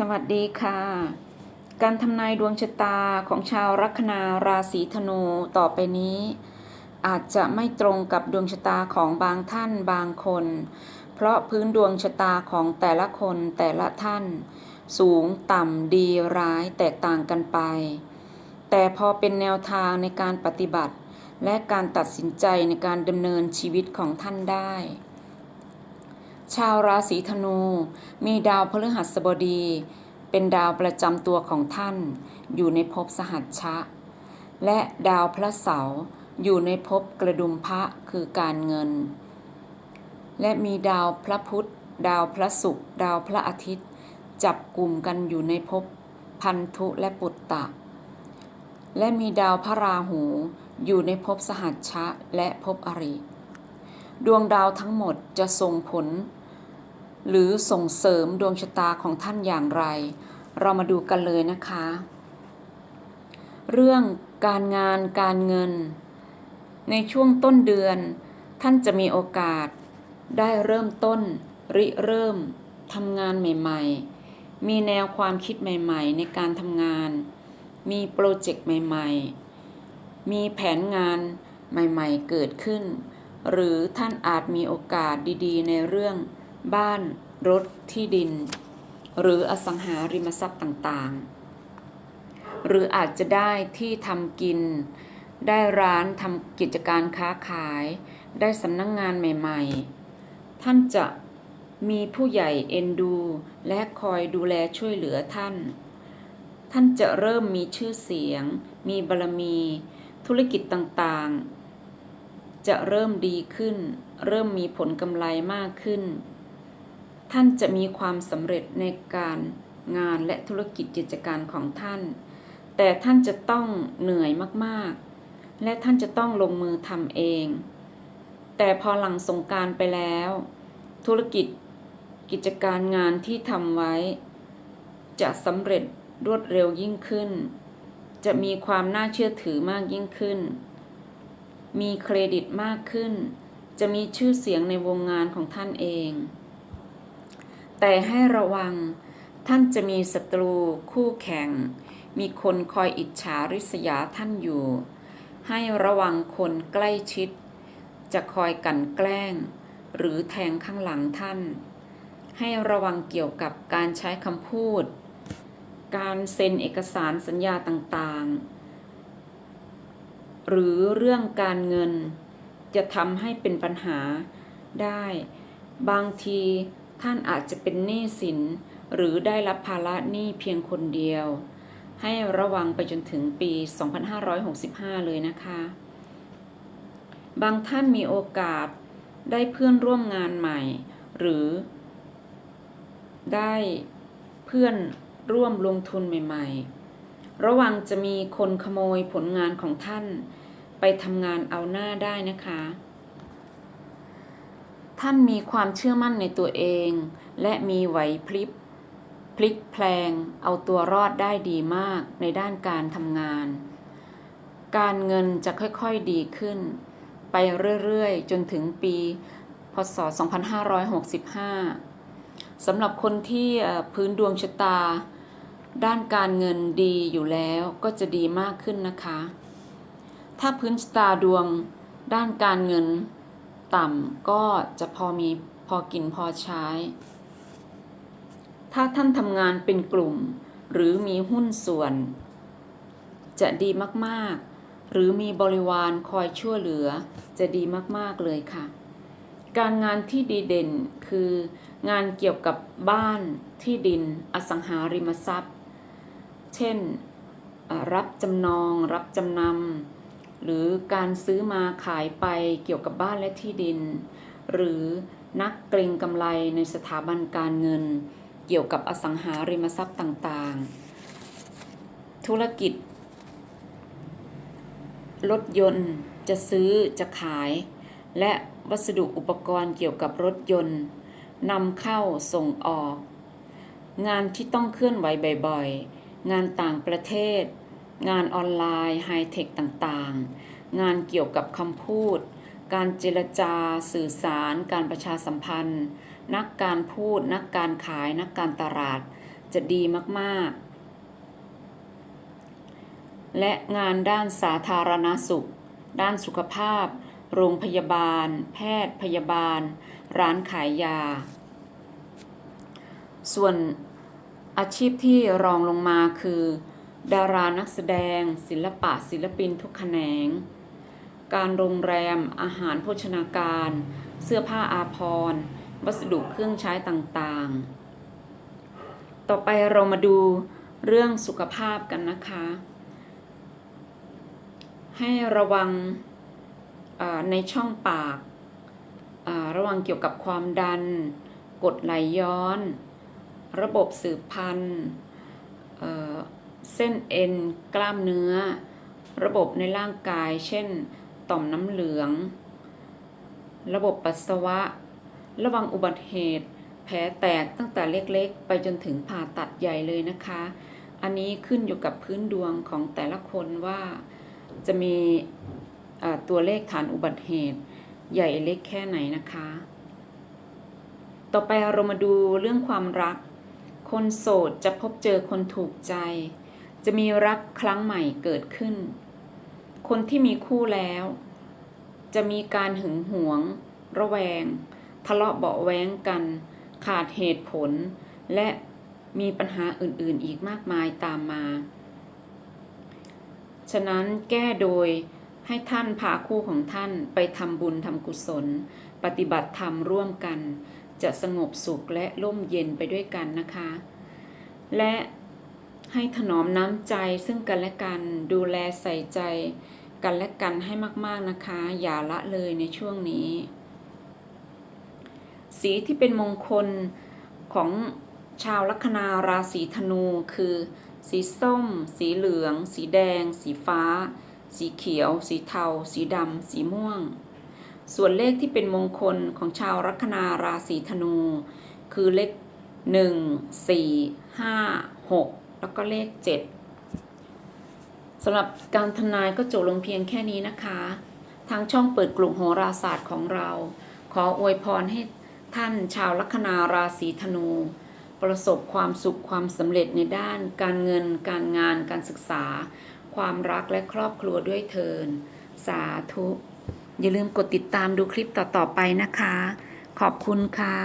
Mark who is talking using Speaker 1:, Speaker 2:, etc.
Speaker 1: สวัสดีค่ะ การทำนายดวงชะตาของชาวลัคนาราศีธนูต่อไปนี้ อาจจะไม่ตรงกับดวงชะตาของบางท่านบางคน เพราะพื้นดวงชะตาของแต่ละคนแต่ละท่าน สูงต่ำดีร้ายแตกต่างกันไป แต่พอเป็นแนวทางในการปฏิบัติ และการตัดสินใจในการดำเนินชีวิตของท่านได้ ชาวราศีธนู มีดาวพฤหัสบดี เป็นดาวประจำตัวของท่าน อยู่ในภพสหัชชะ และดาวพระเสาร์อยู่ในภพกระดุมพระคือการเงิน และมีดาวพระพุธ ดาวพระศุกร์ดาวพระอาทิตย์ จับกลุ่มกันอยู่ในภพพันธุและปุตตะ และมีดาวพระราหูอยู่ในภพสหัชชะและภพอริ ดวงดาวทั้งหมดจะส่งผล หรือส่งเสริมดวงชะตาของท่านอย่างไร เรามาดูกันเลยนะคะ เรื่องการงานการเงิน ในช่วงต้นเดือน ท่านจะมีโอกาส ได้เริ่มต้น ริเริ่มทำงานใหม่ ๆ มีแนวความคิดใหม่ ๆ ในการทำงาน มีโปรเจกต์ใหม่ ๆ มีแผนงานใหม่ ๆ เกิดขึ้น หรือท่านอาจมีโอกาสดี ๆ ในเรื่อง บ้านรถที่ดิน หรืออสังหาริมทรัพย์ต่างๆ หรืออาจจะได้ที่ทำกิน ได้ร้านทำกิจการค้าขาย ได้สำนักงงานใหม่ๆ ท่านจะมีผู้ใหญ่เอ็นดู และคอยดูแลช่วยเหลือท่าน ท่านจะเริ่มมีชื่อเสียง มีบารมี ธุรกิจต่างๆ จะเริ่มดีขึ้น เริ่มมีผลกำไรมากขึ้น ท่านจะมีความสำเร็จในการงานและธุรกิจกิจการของท่าน แต่ท่านจะต้องเหนื่อยมากๆ และท่านจะต้องลงมือทำเอง แต่พอหลังสงการไปแล้ว ธุรกิจกิจการงานที่ทำไว้ จะสำเร็จรวดเร็วยิ่งขึ้น จะมีความน่าเชื่อถือมากยิ่งขึ้น มีเครดิตมากขึ้น จะมีชื่อเสียงในวงงานของท่านเอง แต่ให้ระวังท่านจะมีศัตรูคู่แข่ง มีคนคอยอิจฉาริษยาท่านอยู่ ให้ระวังคนใกล้ชิด จะคอยกันแกล้ง หรือแทงข้างหลังท่าน ให้ระวังเกี่ยวกับการใช้คำพูด การเซ็นเอกสารสัญญาต่างๆ หรือเรื่องการเงินจะทำให้เป็นปัญหาได้ บางที ท่านอาจจะเป็นหนี้สิน หรือได้รับภาระหนี้เพียงคนเดียว ให้ระวังไปจนถึงปี 2565 เลยนะคะ บางท่านมีโอกาสได้เพื่อนร่วมงานใหม่ หรือ ได้เพื่อนร่วมลงทุนใหม่ ๆ ระวังจะมีคนขโมยผลงานของท่าน ไปทำงานเอาหน้าได้นะคะ ท่านมีความเชื่อมั่นในตัวเอง และมีไหวพริบพลิกแพลงเอาตัวรอดได้ดีมากในด้านการทำงาน การเงินจะค่อยๆดีขึ้น ไปเรื่อยๆ จนถึงปี พศ 2565 สำหรับคนที่พื้นดวงชะตา ด้านการเงินดีอยู่แล้วก็จะดีมากขึ้นนะคะ ถ้าพื้นชะตาดวงด้านการเงิน ต่ำก็จะพอมีพอกินพอใช้ ถ้าท่านทำงานเป็นกลุ่ม หรือมีหุ้นส่วน จะดีมากๆ หรือมีบริวารคอยช่วยเหลือ จะดีมากๆเลยค่ะ การงานที่ดีเด่นคืองานเกี่ยวกับบ้านที่ดินอสังหาริมทรัพย์ เช่น รับจำนอง รับจำนำ หรือการซื้อมาขายไปเกี่ยวกับบ้านและที่ดิน หรือนักเกรงกำไรในสถาบันการเงิน เกี่ยวกับอสังหาริมทรัพย์ต่างๆ ธุรกิจ รถยนต์จะซื้อจะขาย และวัสดุอุปกรณ์เกี่ยวกับรถยนต์นำเข้าส่งออก งานที่ต้องเคลื่อนไหวบ่อยๆ งานต่างประเทศ งานออนไลน์ไฮเทคต่างๆ งานเกี่ยวกับคำพูด การเจรจา สื่อสาร การประชาสัมพันธ์ นักการพูด นักการขาย นักการตลาด จะดีมากๆ และงานด้านสาธารณสุข ด้านสุขภาพ โรงพยาบาล แพทย์พยาบาล ร้านขายยา ส่วนอาชีพที่รองลงมาคือ ดารานักแสดง ศิลปะศิลปินทุกแขนง การโรงแรม อาหารโภชนาการ เสื้อผ้าอาภรณ์ วัสดุเครื่องใช้ต่างๆ ต่อไปเรามาดูเรื่องสุขภาพกันนะคะ ให้ระวังในช่องปาการะวังเกี่ยวกับความดัน กดไหลย้อน ระบบสืบพันธุ์ เส้นเอ็นกล้ามเนื้อ ระบบในร่างกาย เช่น ต่อมน้ำเหลือง ระบบปัสสาวะ ระวังอุบัติเหตุ แผลแตกตั้งแต่เล็กๆ ไปจนถึงผ่าตัดใหญ่เลยนะคะ อันนี้ขึ้นอยู่กับพื้นดวงของแต่ละคนว่าจะมีตัวเลขฐานอุบัติเหตุ ใหญ่เล็กแค่ไหนนะคะ ต่อไปเรามาดูเรื่องความรัก คนโสดจะพบเจอคนถูกใจ จะมีรักครั้งใหม่เกิดขึ้น คนที่มีคู่แล้ว จะมีการหึงหวง ระแวง ทะเลาะเบาแว้งกัน ขาดเหตุผล และมีปัญหาอื่นๆอีกมากมายตามมา ฉะนั้นแก้โดยให้ท่านพาคู่ของท่านไปทำบุญทำกุศล ปฏิบัติธรรมร่วมกัน จะสงบสุขและร่มเย็นไปด้วยกันนะคะ และ ให้ถนอมน้ำใจซึ่งกันและกัน ดูแลใส่ใจกันและกันให้มากๆนะคะ อย่าละเลยในช่วงนี้ สีที่เป็นมงคลของชาวลัคนาราศีธนูคือ สีส้ม สีเหลือง สีแดง สีฟ้า สีเขียว สีเทา สีดำ สีม่วง ส่วนเลขที่เป็นมงคลของชาวลัคนาราศีธนู คือเลข1 4 5 6 แล้วก็เลข 7สำหรับการทนายก็จบลงเพียงแค่นี้นะคะ ทางช่องเปิดกลุ่มโหราศาสตร์ของเรา ขออวยพรให้ท่านชาวลัคนาราศีธนู ประสบความสุขความสำเร็จในด้าน การเงิน การงาน การศึกษา ความรักและครอบครัวด้วยเทิน สาธุ อย่าลืมกดติดตามดูคลิปต่อ ๆ ไปนะคะ ขอบคุณค่ะ